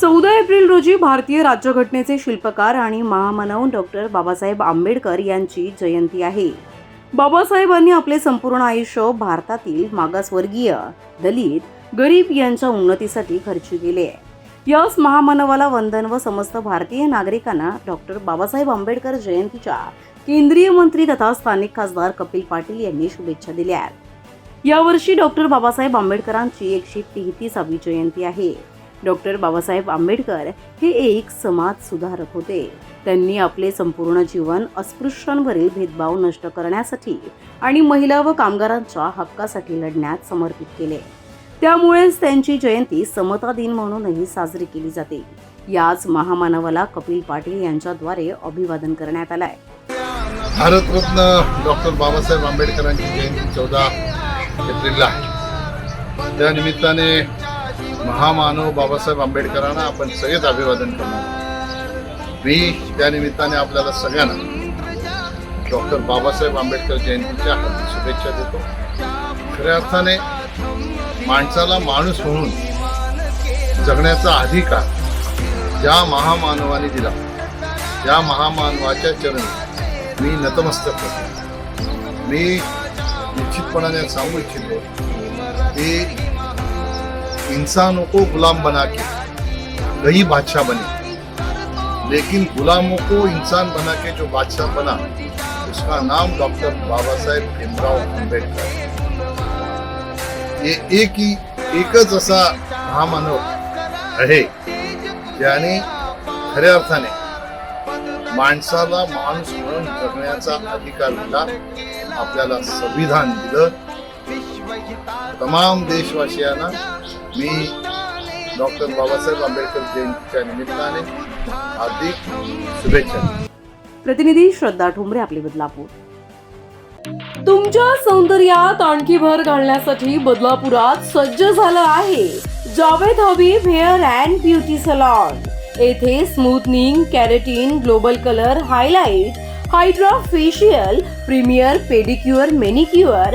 चौदा एप्रिल रोजी भारतीय राज्यघटनेचे शिल्पकार आणि महामानव डॉक्टर बाबासाहेब आंबेडकर यांची जयंती आहे. बाबासाहेबांनी आपले संपूर्ण आयुष्य भारतातील मागासवर्गीय दलित गरीब यांच्या उन्नतीसाठी खर्ची केले. याच महामानवाला वंदन व समस्त भारतीय नागरिकांना डॉक्टर बाबासाहेब आंबेडकर जयंतीच्या केंद्रीय मंत्री तथा स्थानिक खासदार कपिल पाटील यांनी शुभेच्छा दिल्या. आहेत यावर्षी डॉक्टर बाबासाहेब आंबेडकरांची एकशे तेहतीसावी जयंती आहे. डॉक्टर बाबासाहेब आंबेडकर हे एक समाज सुधारक होते. त्यांनी आपले संपूर्ण जीवन अस्पृश्यांवरील भेदभाव नष्ट करण्यासाठी आणि महिला व कामगारांच्या हक्कासाठी लढण्यात समर्पित केले. त्यामुळेच त्यांची जयंती समता दिन म्हणूनही साजरी केली जाते. याच महामानवाला कपिल पाटील यांच्याद्वारे अभिवादन करण्यात आलंय. भारतरत्न डॉक्टर बाबासाहेब आंबेडकरांची जयंती चौदा एप्रिलला त्या निमित्ताने महामानव बाबासाहेब आंबेडकरांना आपण सगळेच अभिवादन करणार मी त्या निमित्ताने आपल्याला सगळ्यांना डॉक्टर बाबासाहेब आंबेडकर जयंतीच्या हार्दिक शुभेच्छा देतो. खऱ्या अर्थाने माणसाला माणूस म्हणून जगण्याचा अधिकार ज्या महामानवाने दिला त्या महामानवाच्या चरणी मी नतमस्तक होतो. मी निश्चितपणाने सांगू इच्छितो की इंसानों को गुलाम बना के वही बादशाह बने। लेकिन गुलामों को इंसान बना के जो बादशाह बना उसका नाम डॉक्टर बाबा साहेब भीमराव आंबेडकर ये एक ही एकच असा महामानव आहे ज्याने खऱ्या अर्थाने माणसाला माणूस म्हणून जगण्याचा अधिकार दिला आपल्याला संविधान दिलं. तमाम देशवासियांना मी डॉक्टर बाबासाहेब आंबेडकर जयंतीच्या निमित्ताने हार्दिक शुभेच्छा प्रतिनिधी श्रद्धा ठोंबरे आपले बदलापूर. तुमच्या सौंदर्यात आणखी भर घालण्यासाठी बदलापुरात सज्ज झालं आहे Javed Habib hair and beauty salon. येथे smoothening keratin global colour highlight hydra facial premier pedicure manicure